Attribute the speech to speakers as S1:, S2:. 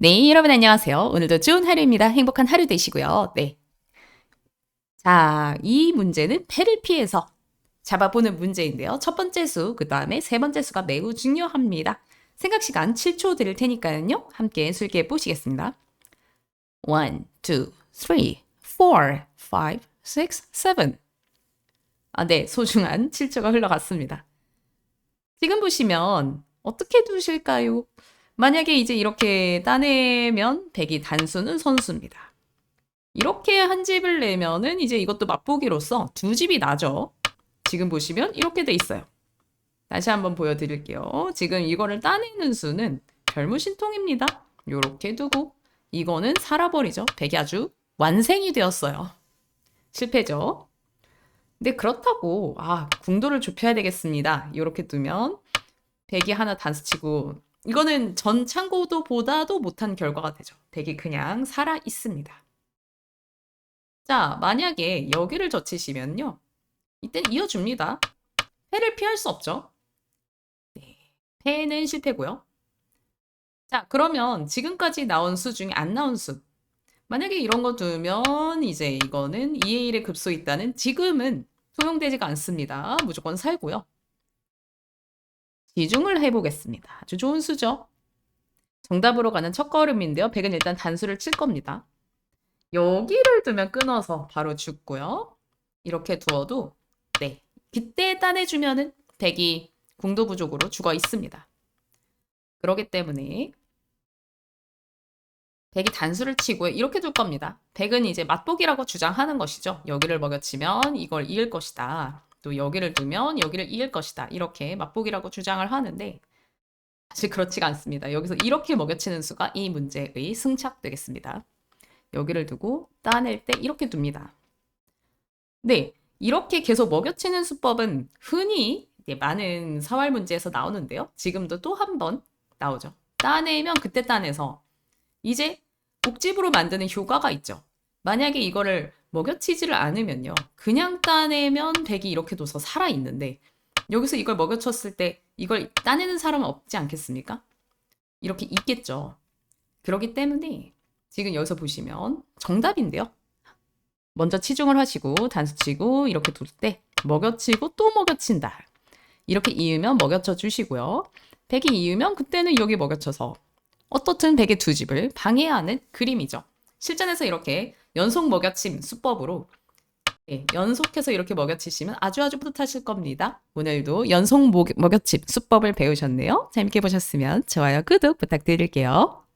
S1: 네, 여러분 안녕하세요. 오늘도 좋은 하루입니다. 행복한 하루 되시고요. 네. 자, 이 문제는 패를 피해서 잡아보는 문제인데요. 첫 번째 수, 그 다음에 세 번째 수가 매우 중요합니다. 생각 시간 7초 드릴 테니까요. 함께 술게 보시겠습니다. 1, 2, 3, 4, 5, 6, 7. 아, 네, 소중한 7초가 흘러갔습니다. 지금 보시면 어떻게 두실까요? 만약에 이제 이렇게 따내면 백이 단수는 선수입니다. 이렇게 한 집을 내면은 이제 이것도 맛보기로서 두 집이 나죠. 지금 보시면 이렇게 돼 있어요. 다시 한번 보여드릴게요. 지금 이거를 따내는 수는 별무신통입니다. 이렇게 두고 이거는 살아버리죠. 백이 아주 완생이 되었어요. 실패죠. 근데 그렇다고 아 궁도를 좁혀야 되겠습니다. 이렇게 두면 백이 하나 단수치고 이거는 전 참고도보다도 못한 결과가 되죠. 백이 그냥 살아 있습니다. 자, 만약에 여기를 젖히시면요. 이땐 이어줍니다. 패를 피할 수 없죠. 네, 패는 실패고요. 자, 그러면 지금까지 나온 수 중에 안 나온 수. 만약에 이런 거 두면 이제 이거는 2의 1의 급소 있다는 지금은 소용되지가 않습니다. 무조건 살고요. 지중을 해보겠습니다. 아주 좋은 수죠. 정답으로 가는 첫 걸음인데요. 100은 일단 단수를 칠 겁니다. 여기를 두면 끊어서 바로 죽고요. 이렇게 두어도 네 그때 따내주면은 100이 궁도 부족으로 죽어 있습니다. 그러기 때문에 100이 단수를 치고 이렇게 둘 겁니다. 100은 이제 맛보기라고 주장하는 것이죠. 여기를 먹여치면 이걸 이을 것이다. 또 여기를 두면 여기를 이을 것이다. 이렇게 맛보기라고 주장을 하는데 사실 그렇지가 않습니다. 여기서 이렇게 먹여치는 수가 이 문제의 승착 되겠습니다. 여기를 두고 따낼 때 이렇게 둡니다. 네, 이렇게 계속 먹여치는 수법은 흔히 많은 사활 문제에서 나오는데요. 지금도 또 한 번 나오죠. 따내면 그때 따내서 이제 복집으로 만드는 효과가 있죠. 만약에 이거를 먹여치지를 않으면요. 그냥 따내면 백이 이렇게 둬서 살아있는데 여기서 이걸 먹여쳤을 때 이걸 따내는 사람은 없지 않겠습니까? 이렇게 있겠죠. 그렇기 때문에 지금 여기서 보시면 정답인데요. 먼저 치중을 하시고 단수치고 이렇게 둘 때 먹여치고 또 먹여친다. 이렇게 이으면 먹여쳐 주시고요. 백이 이으면 그때는 여기 먹여쳐서 어떻든 백의 두 집을 방해하는 그림이죠. 실전에서 이렇게 연속 먹여침 수법으로 예, 연속해서 이렇게 먹여치시면 아주 아주 뿌듯하실 겁니다. 오늘도 연속 먹여침 수법을 배우셨네요. 재밌게 보셨으면 좋아요, 구독 부탁드릴게요.